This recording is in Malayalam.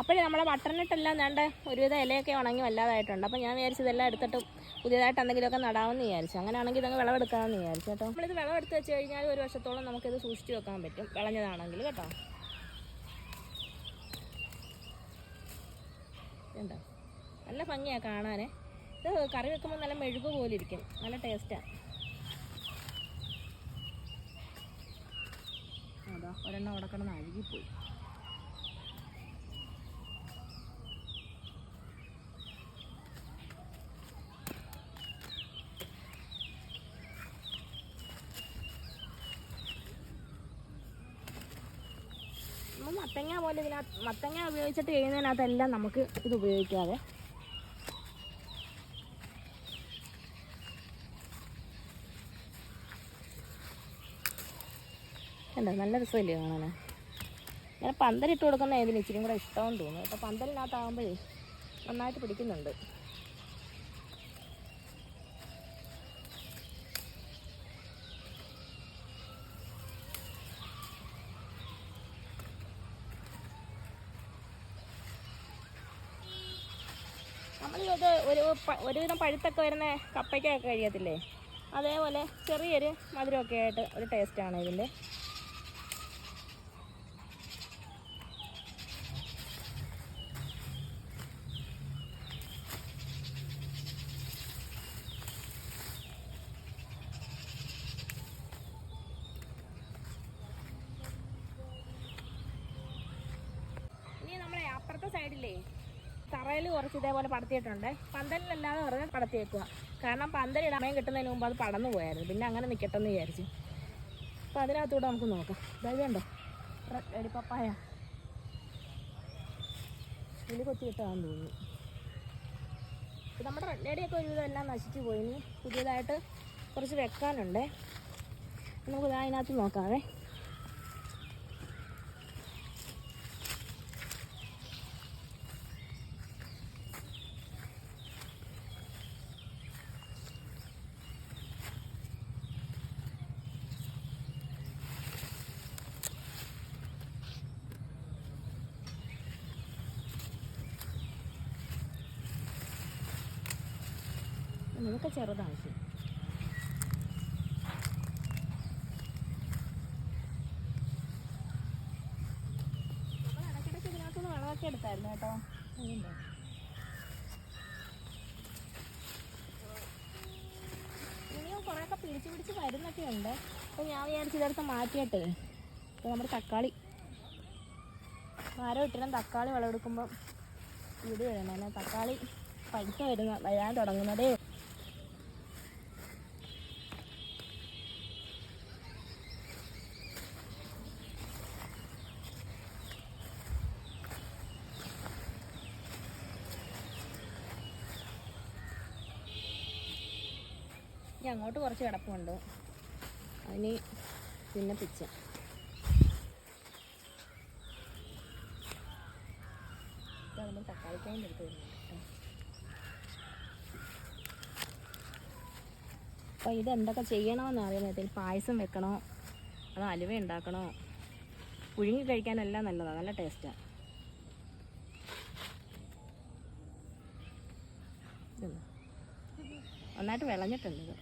അപ്പോഴേ നമ്മളെ ബട്ടർനെട്ടെല്ലാം വേണ്ട ഒരുവിധ ഇലയൊക്കെ ഉണങ്ങി വല്ലാതായിട്ടുണ്ട്. അപ്പോൾ ഞാൻ വിചാരിച്ചു ഇതെല്ലാം എടുത്തിട്ട് പുതിയതായിട്ട് എന്തെങ്കിലുമൊക്കെ നടാമെന്ന് വിചാരിച്ചു. അങ്ങനെയാണെങ്കിൽ ഇതങ്ങ് വിളവെടുക്കാമെന്ന് വിചാരിച്ചു കേട്ടോ. നമ്മളിത് വിളവെടുത്ത് വെച്ച് കഴിഞ്ഞാൽ ഒരു വർഷത്തോളം നമുക്കിത് സൂക്ഷിച്ച് വെക്കാൻ പറ്റും. വിളഞ്ഞതാണെങ്കിൽ കേട്ടോ. ഉണ്ടോ നല്ല ഭംഗിയാണ് കാണാൻ ഇത് കറി വെക്കുമ്പോൾ നല്ല മെഴുക് പോലെ ഇരിക്കും. നല്ല ടേസ്റ്റാണ് അതാ ഒരെണ്ണം കിടന്ന് അഴുകിപ്പോയി. മത്തങ്ങ പോലെ ഇതിനകത്ത് മത്തങ്ങ ഉപയോഗിച്ചിട്ട് ചെയ്യുന്നതിനകത്തെല്ലാം നമുക്ക് ഇത് ഉപയോഗിക്കാതെ കണ്ടോ നല്ല രസമല്ലേ കാണാൻ ഇങ്ങനെ പന്തലിട്ട് കൊടുക്കുന്ന ഇതിന് ഇച്ചിരി കൂടെ ഇഷ്ടമെന്ന് തോന്നുന്നു. അപ്പോൾ പന്തലിനകത്താകുമ്പോഴേ നന്നായിട്ട് പിടിക്കുന്നുണ്ട്. നമ്മളിത് ഒരു ഒരുവിധം പഴുത്തൊക്കെ വരുന്ന കപ്പയ്ക്കൊക്കെ കഴിയത്തില്ലേ? അതേപോലെ ചെറിയൊരു മധുരമൊക്കെ ആയിട്ട് ഒരു ടേസ്റ്റാണ് ഇതിന്റെ. ഇനി നമ്മളെ അപ്പുറത്തെ സൈഡിലേ തറയിൽ കുറച്ച് ഇതേപോലെ പടത്തിയിട്ടുണ്ട്. പന്തലിലല്ലാതെ വെറുതെ പടത്തി വെക്കുക. കാരണം പന്തലിടാൻ കിട്ടുന്നതിന് മുമ്പ് അത് പടന്നു പോയായിരുന്നു. പിന്നെ അങ്ങനെ നിൽക്കട്ടെന്ന് വിചാരിച്ചു. അപ്പോൾ അതിനകത്തൂടെ നമുക്ക് നോക്കാം. ഇതായത് കണ്ടോ? റെഡി പപ്പായ ഇതിൽ കൊത്തി കിട്ടാന്ന് തോന്നുന്നു. നമ്മുടെ റെഡിയൊക്കെ ഒരുവിധം എല്ലാം നശിച്ചു പോയി. ഇനി പുതിയതായിട്ട് കുറച്ച് വെക്കാനുണ്ട്. നമുക്ക് അതിനകത്ത് നോക്കാവേ. ഇതൊക്കെ ചെറുതാണ് ശരി. നമ്മൾ ഇടയ്ക്കിടയ്ക്ക് ഇതിനകത്തുനിന്ന് വെള്ളമൊക്കെ എടുത്തായിരുന്നു കേട്ടോ. അതുകൊണ്ടോ ഇനിയും കുറേയൊക്കെ പിടിച്ച് പിടിച്ച് വരുന്നൊക്കെ ഉണ്ട്. അപ്പോൾ ഞാൻ വിചാരിച്ചു ഇതെടുത്ത് മാറ്റിയിട്ട്. ഇപ്പോൾ നമ്മുടെ തക്കാളി. ആരോ ഇട്ടിട്ടും തക്കാളി വിളവെടുക്കുമ്പോൾ ഇത് വരണം തക്കാളി പഴുത്ത വരുന്ന വരാൻ തുടങ്ങുന്നതേ ഇനി അങ്ങോട്ട് കുറച്ച് കിടപ്പുണ്ട്. അതിന് പിന്നെ പിച്ച. തക്കാളിക്കായും എടുത്ത് വരുന്നുണ്ട് അപ്പോൾ ഇത് എന്തൊക്കെ ചെയ്യണമെന്ന് പായസം വെക്കണോ? അതോ അലുവ ഉണ്ടാക്കണോ? പുഴുങ്ങി കഴിക്കാനെല്ലാം നല്ലതാണ് നല്ല ടേസ്റ്റാണ് നന്നായിട്ട് വിളഞ്ഞിട്ടുണ്ട് ഇത്.